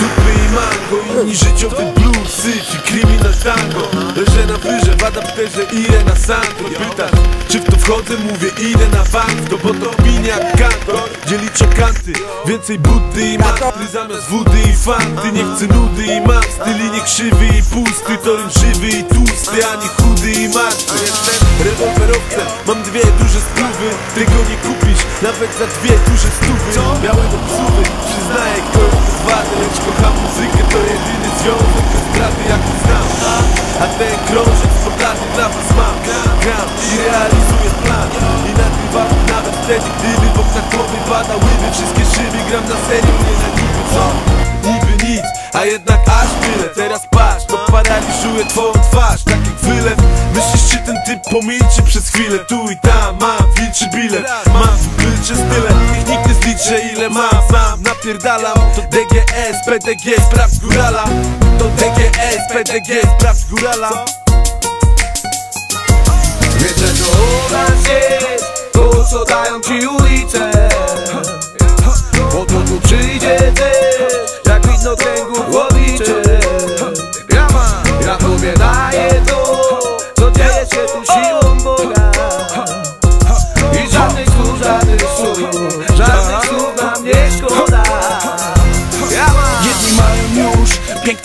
dupy i mango Inni życiowy blues, syf kryminal tango. Leżę na wyrze, w adapterze i renesanto Pytasz, czy w to wchodzę? Mówię, idę na bank To bo to opinia jak kantor, gdzie kanty Więcej buty i matry zamiast wody i fanty. Nie chcę nudy i mam styl i nie krzywy i pusty. To rym żywy i tłusty, a nie chudy i martwy. Jestem rewolwerowcem, mam dwie duże spluwy Tego nie kupisz, nawet za dwie duże stówy. Białe do psuwy, przyznaję wady Lecz kocham muzykę, to jedyny związek bez straty jaką znam. A ten krążek z lata dla was mam. Gram i realizuję plan. I nagrywam nawet wtedy, gdyby w oknach głowy padałyby Wszystkie szyby, gram na serio, nie na niby co? Niby nic, a jednak aż tyle. Teraz patrz, to paraliżuje twoją twarz. Tak myślisz czy ten typ pomilczy przez chwilę? Tu i tam, mam wilczy bilet. Tu klucze style, ich nikt nie zliczę ile mam Mam, napierdalam, to DGS, PDG, sprawdź górala. To DGS, PDG, sprawdź górala. Wiesz, że to u nas jest? To co dają ci ulice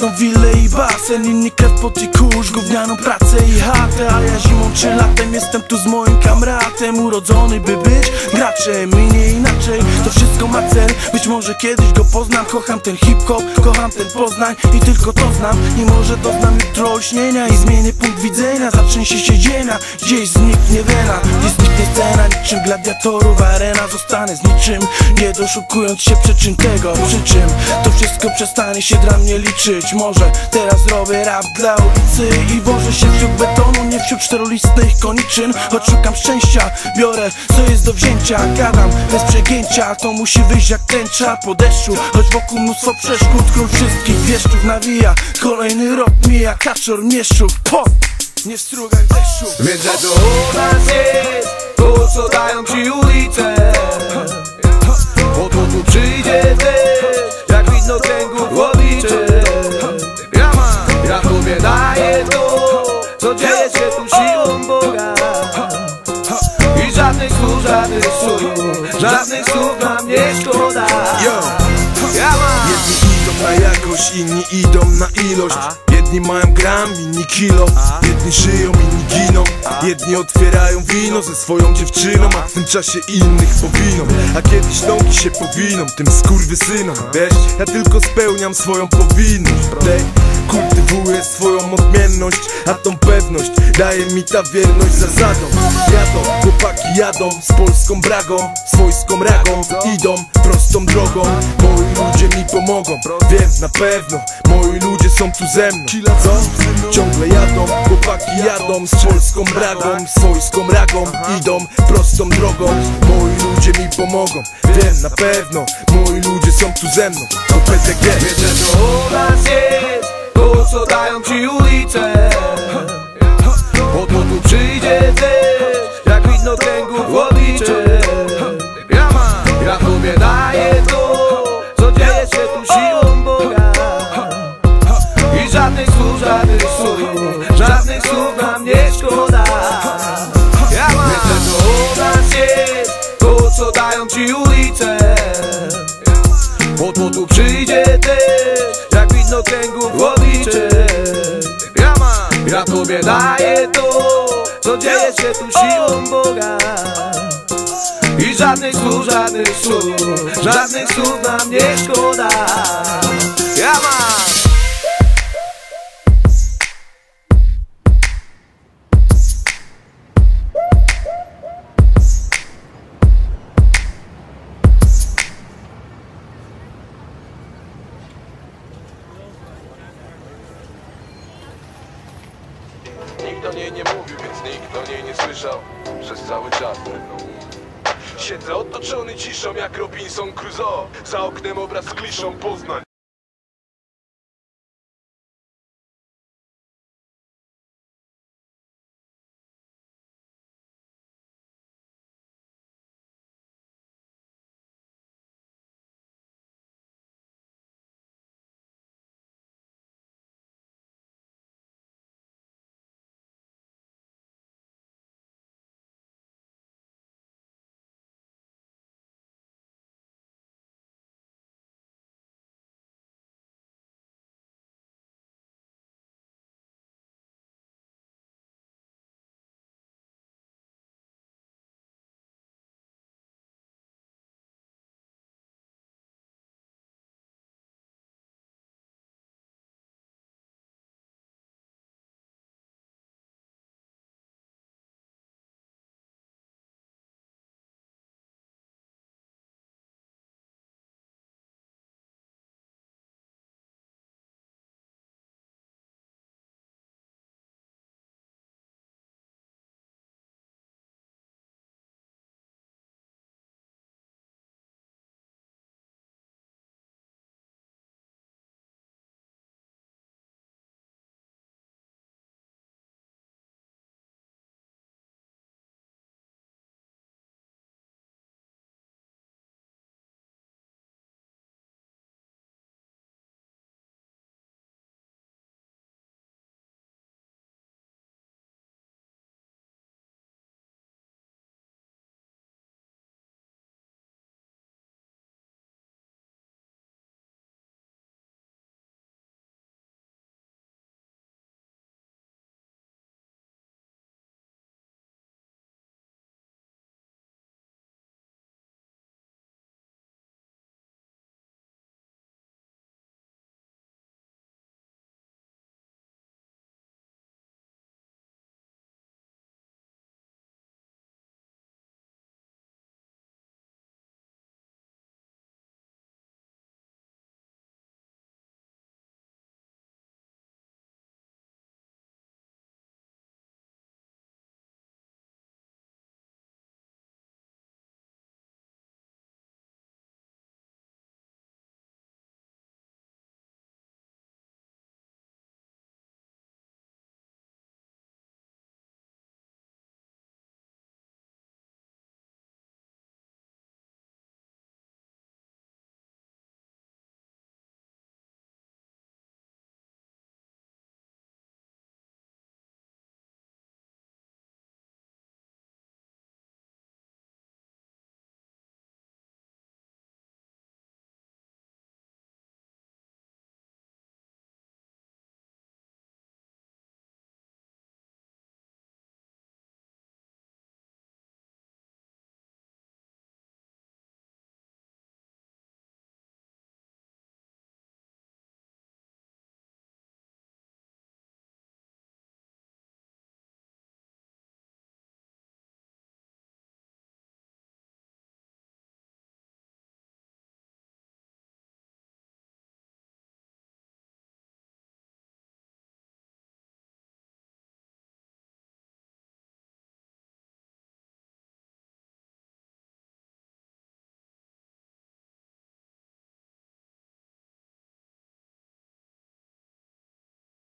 um vilão basen Inni krew pot i kurz, gównianą pracę i chatę. A ja zimą czy latem jestem tu z moim kamratem. Urodzony by być graczem i nie inaczej. To wszystko ma cel, być może kiedyś go poznam. Kocham ten hip-hop, kocham ten Poznań I tylko to znam. I może doznam jutro olśnienia I zmienię punkt widzenia, zatrzęsie się ziemia Gdzieś zniknie wena, gdzieś zniknie scena Niczym gladiatorów arena zostanę z niczym. Nie doszukując się przyczyn tego Przy czym to wszystko przestanie się dla mnie liczyć. Może teraz robię rap dla ulicy I wożę się wśród betonu, nie wśród czterolistnych koniczyn. Choć szukam szczęścia, biorę co jest do wzięcia. Gadam bez przegięcia, to musi wyjść jak tęcza po deszczu. Choć wokół mnóstwo przeszkód, król wszystkich wieszczów nawija. Kolejny rok mija, kaczor mieszczów, po nie strugaj deszczu. Więc że to nas jest To co dają ci ulice. Bo to tu przyjdzie też jakość, inni idą na ilość. Jedni mają gram, inni kilo. Jedni żyją, inni giną. Jedni otwierają wino ze swoją dziewczyną A w tym czasie innych powiną. A kiedyś nogi się powiną tym skurwysynom. Wiesz, ja tylko spełniam swoją powinność. Tej kultywuję swoją odmienność A tą pewność daje mi ta wierność zasadą Jadą, chłopaki jadą z polską bragą Swojską ragą. Idą prostą drogą Moi ludzie mi pomogą, wiem na pewno Moi ludzie są tu ze mną. Co? Ciągle jadą, chłopaki jadą Z polską bragą, swojską ragą. Idą prostą drogą Moi ludzie mi pomogą, wiem na pewno Moi ludzie są tu ze mną. To że to u nas jest To co dają ci ulice tu siłą Boga. I żadnych słów, żadnych słów Żadnych słów nam nie szkoda. Ja mam słyszał Przez cały czas Siedzę otoczony ciszą jak Robinson Crusoe. Za oknem obraz kliszą Poznań